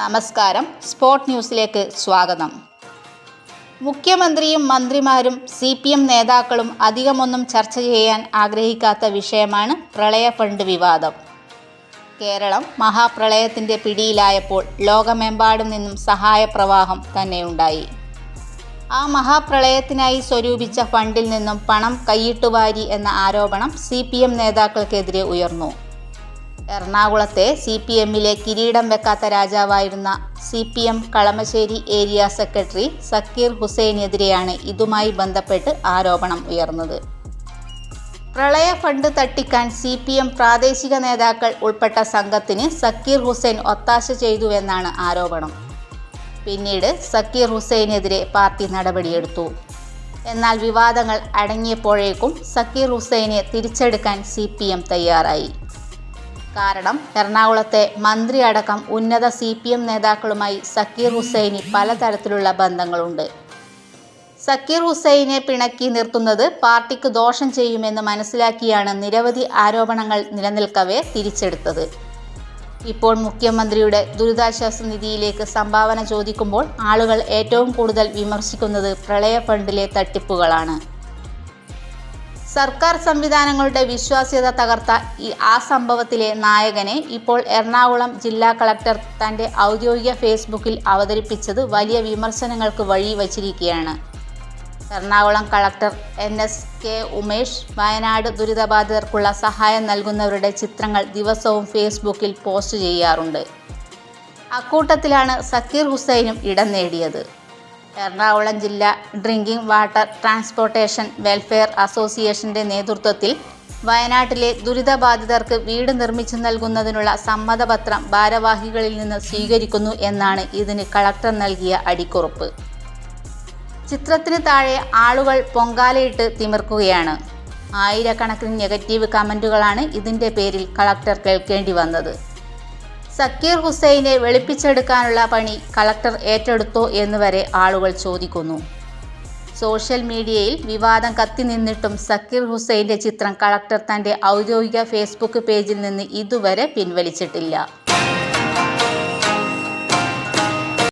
നമസ്കാരം. സ്പോർട് ന്യൂസിലേക്ക് സ്വാഗതം. മുഖ്യമന്ത്രിയും മന്ത്രിമാരും സി പി എം നേതാക്കളും അധികമൊന്നും ചർച്ച ചെയ്യാൻ ആഗ്രഹിക്കാത്ത വിഷയമാണ് പ്രളയ ഫണ്ട് വിവാദം. കേരളം മഹാപ്രളയത്തിന്റെ പിടിയിലായപ്പോൾ ലോകമെമ്പാടും നിന്നും സഹായപ്രവാഹം തന്നെയുണ്ടായി. ആ മഹാപ്രളയത്തിനായി സ്വരൂപിച്ച ഫണ്ടിൽ നിന്നും പണം കൈയിട്ടുവാരി എന്ന ആരോപണം സി നേതാക്കൾക്കെതിരെ ഉയർന്നു. എറണാകുളത്തെ സി പി എമ്മിലെ കിരീടം വെക്കാത്ത രാജാവായിരുന്ന C P M Kalamassery area secretary Zakir ഹുസൈനെതിരെയാണ് ഇതുമായി ബന്ധപ്പെട്ട് ആരോപണം ഉയർന്നത്. പ്രളയ ഫണ്ട് തട്ടിക്കാൻ സി പി എം പ്രാദേശിക നേതാക്കൾ ഉൾപ്പെട്ട സംഘത്തിന് സക്കീർ ഹുസൈൻ ഒത്താശ ചെയ്തുവെന്നാണ് ആരോപണം. പിന്നീട് സക്കീർ ഹുസൈനെതിരെ പാർട്ടി നടപടിയെടുത്തു. എന്നാൽ വിവാദങ്ങൾ അടങ്ങിയപ്പോഴേക്കും സക്കീർ ഹുസൈനെ തിരിച്ചെടുക്കാൻ സി തയ്യാറായി. കാരണം എറണാകുളത്തെ മന്ത്രി അടക്കം ഉന്നത സി പി എം നേതാക്കളുമായി സക്കീർ ഹുസൈനി പലതരത്തിലുള്ള ബന്ധങ്ങളുണ്ട്. സക്കീർ ഹുസൈനെ പിണക്കി നിർത്തുന്നത് പാർട്ടിക്ക് ദോഷം ചെയ്യുമെന്ന് മനസ്സിലാക്കിയാണ് നിരവധി ആരോപണങ്ങൾ നിലനിൽക്കവേ തിരിച്ചെടുത്തത്. ഇപ്പോൾ മുഖ്യമന്ത്രിയുടെ ദുരിതാശ്വാസ നിധിയിലേക്ക് സംഭാവന ചോദിക്കുമ്പോൾ ആളുകൾ ഏറ്റവും കൂടുതൽ വിമർശിക്കുന്നത് പ്രളയ ഫണ്ടിലെ തട്ടിപ്പുകളാണ്. സർക്കാർ സംവിധാനങ്ങളുടെ വിശ്വാസ്യത തകർത്ത ഈ ആ സംഭവത്തിലെ നായകനെ ഇപ്പോൾ എറണാകുളം ജില്ലാ കളക്ടർ തന്റെ ഔദ്യോഗിക ഫേസ്ബുക്കിൽ അവതരിപ്പിച്ചത് വലിയ വിമർശനങ്ങൾക്ക് വഴി വച്ചിരിക്കുകയാണ്. Ernakulam collector N S K Umesh Wayanad ദുരിതബാധിതർക്കുള്ള സഹായം നൽകുന്നവരുടെ ചിത്രങ്ങൾ ദിവസവും ഫേസ്ബുക്കിൽ പോസ്റ്റ് ചെയ്യാറുണ്ട്. അക്കൂട്ടത്തിലാണ് സക്കീർ ഹുസൈനും ഇടം നേടിയത്. എറണാകുളം ജില്ല ഡ്രിങ്കിംഗ് വാട്ടർ ട്രാൻസ്പോർട്ടേഷൻ വെൽഫെയർ അസോസിയേഷന്റെ നേതൃത്വത്തിൽ വയനാട്ടിലെ ദുരിതബാധിതർക്ക് വീട് നിർമ്മിച്ചു നൽകുന്നതിനുള്ള സമ്മതപത്രം ഭാരവാഹികളിൽ നിന്ന് സ്വീകരിക്കുന്നു എന്നാണ് ഇതിന് കളക്ടർ നൽകിയ അടിക്കുറിപ്പ്. ചിത്രത്തിന് താഴെ ആളുകൾ പൊങ്കാലയിട്ട് തിമിർക്കുകയാണ്. ആയിരക്കണക്കിന് നെഗറ്റീവ് കമന്റുകളാണ് ഇതിന്റെ പേരിൽ കളക്ടർ കേൾക്കേണ്ടി വന്നത്. സക്കീർ ഹുസൈനെ വെളുപ്പിച്ചെടുക്കാനുള്ള പണി കളക്ടർ ഏറ്റെടുത്തോ എന്ന് വരെ ആളുകൾ ചോദിക്കുന്നു. സോഷ്യൽ മീഡിയയിൽ വിവാദം കത്തി നിന്നിട്ടും സക്കീർ ഹുസൈന്റെ ചിത്രം കളക്ടർ തന്റെ ഔദ്യോഗിക ഫേസ്ബുക്ക് പേജിൽ നിന്ന് ഇതുവരെ പിൻവലിച്ചിട്ടില്ല.